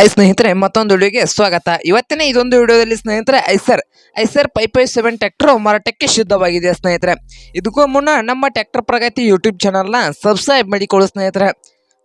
Hi ಸ್ನೇಹಿತರೆ, ಮತ್ತೊಂದು ವಿಡಿಯೋಗೆ ಸ್ವಾಗತ. ಇವತ್ತಿನ ಇದೊಂದು ವಿಡಿಯೋದಲ್ಲಿ ಸ್ನೇಹಿತರೆ, Eicher. Eicher pi seven tractor ಮಾರಾಟಕ್ಕೆ ಶುದ್ಧವಾಗಿದೆ ಸ್ನೇಹಿತರೆ? ಇದಕ್ಕೂ ಮುನ್ನ ನಮ್ಮ ಟ್ಯಾಕ್ಟರ್ ಪ್ರಗತಿ ಯೂಟ್ಯೂಬ್ ಚಾನಲ್ನ ಸಬ್ಸ್ಕ್ರೈಬ್ ಮಾಡಿಕೊಳ್ಳು ಸ್ನೇಹಿತರೆ.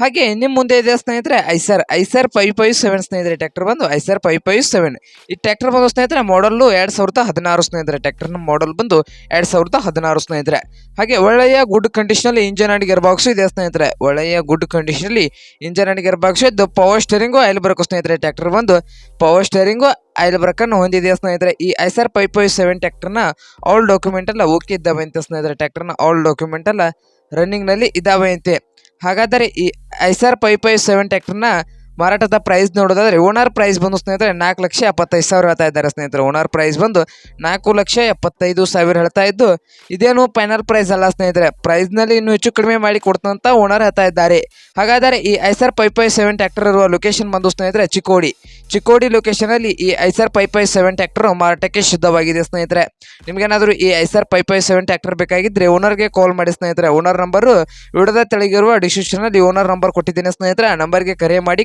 ಹಾಗೆ ನಿಮ್ಮ ಮುಂದೆ ಇದೆ ಸ್ನೇಹಿತರೆ? ಐಸರ್ ಐಸರ್ ಫೈ ಫೈವ್ ಸೆವೆನ್ ಸ್ನೇಹಿತರೆ ಟ್ರ್ಯಾಕ್ಟರ್ ಬಂದು ಐಸರ್ ಫೈ ಫೈವ್ ಸೆವೆನ್ ಈ ಟ್ರ್ಯಾಕ್ಟರ್ ಬಂದು ಸ್ನೇಹಿತರೆ ಮಾಡಲ್ಲು ಎರಡು ಸಾವಿರದ ಹದಿನಾರು ಸ್ನೇಹಿತರೆ ಟ್ರ್ಯಾಕ್ಟರ್ನ ಮಾಡಲ್ ಬಂದು ಎರಡು ಸಾವಿರದ ಹದಿನಾರು ಸ್ನೇಹಿತರೆ. ಹಾಗೆ ಒಳ್ಳೆಯ ಗುಡ್ ಕಂಡೀಷನಲ್ಲಿ ಇಂಜನ್ ಅಂಡ್ ಗೇರ್ ಬಾಕ್ಸು ಇದೆ ಸ್ನೇಹಿತರೆ. ಒಳ್ಳೆಯ ಗುಡ್ ಕಂಡೀಷನಲ್ಲಿ ಇಂಜನ್ ಅಂಡ್ ಗೇರ್ ಬಾಕ್ಸ್ ಇದ್ದು ಪವರ್ ಸ್ಟೇರಿಂಗು ಆಯಿಲ್ ಬ್ರೇಕು ಸ್ನೇಹಿತರೆ ಟ್ರ್ಯಾಕ್ಟರ್ ಬಂದು ಪವರ್ ಸ್ಟೇರಿಂಗು ಆಯಿಲ್ ಬ್ರೇಕನ್ನು ಹೊಂದಿದೆ ಸ್ನೇಹಿತರೆ? ಈ ಐಸರ್ ಫೈ ಫೈವ್ ಸೆವೆನ್ ಟ್ರ್ಯಾಕ್ಟರ್ನ ಆಲ್ ಡಾಕ್ಯುಮೆಂಟ್ ಎಲ್ಲ ಓಕೆ ಇದ್ದಾವೆ ಅಂತ ಸ್ನೇಹಿತರೆ ಟ್ರ್ಯಾಕ್ಟರ್ನ ಆಲ್ ಡಾಕ್ಯುಮೆಂಟ್ ಎಲ್ಲ ರನ್ನಿಂಗ್ನಲ್ಲಿ ಇದ್ದಾವೆ ಅಂತೆ. ಹಾಗಾದರೆ ಈ ಐಸರ್ ಫೈವ್ ಫೈವ್ ಸೆವೆನ್ ಟ್ರ್ಯಾಕ್ಟರ್ನ ಮಾರಾಟದ ಪ್ರೈಸ್ ನೋಡೋದಾದ್ರೆ ಓನರ್ ಪ್ರೈಸ್ ಬಂದು ಸ್ನೇಹಿತರೆ ನಾಲ್ಕು ಲಕ್ಷ ಎಪ್ಪತ್ತೈದು ಸಾವಿರ ಹೇಳ್ತಾ ಇದ್ದಾರೆ ಸ್ನೇಹಿತರೆ. ಓನರ್ ಪ್ರೈಸ್ ಬಂದು ನಾಲ್ಕು ಲಕ್ಷ ಎಪ್ಪತ್ತೈದು ಸಾವಿರ ಹೇಳ್ತಾ ಇದ್ದು, ಇದೇನು ಫೈನಲ್ ಪ್ರೈಸ್ ಅಲ್ಲ ಸ್ನೇಹಿತರೆ. ಪ್ರೈಸ್ನಲ್ಲಿ ಇನ್ನೂ ಹೆಚ್ಚು ಕಡಿಮೆ ಮಾಡಿ ಕೊಡ್ತಂತ ಓನರ್ ಹೇಳ್ತಾ ಇದ್ದಾರೆ. ಹಾಗಾದರೆ ಈ Eicher five five seven tractor ಇರುವ ಲೊಕೇಶನ್ ಬಂದು ಸ್ನೇಹಿತರೆ ಚಿಕ್ಕೋಡಿ. ಚಿಕ್ಕೋಡಿ ಲೊಕೇಶನಲ್ಲಿ ಈ Eicher five five seven tractor ಮಾರಾಟಕ್ಕೆ ಶುದ್ಧವಾಗಿದೆ ಸ್ನೇಹಿತರೆ. ನಿಮಗೇನಾದರೂ ಈ Eicher five five seven tractor ಬೇಕಾಗಿದ್ದರೆ ಓನರ್ಗೆ ಕಾಲ್ ಮಾಡಿ ಸ್ನೇಹಿತರೆ. ಓನರ್ ನಂಬರು ವಿಡದ ತೆಳಗಿರುವ ಡಿಸ್ಕ್ರಿಪ್ಷನಲ್ಲಿ ಓನರ್ ನಂಬರ್ ಕೊಟ್ಟಿದ್ದೀನಿ ಸ್ನೇಹಿತರೆ. ಆ ನಂಬರ್ಗೆ ಕರೆ ಮಾಡಿ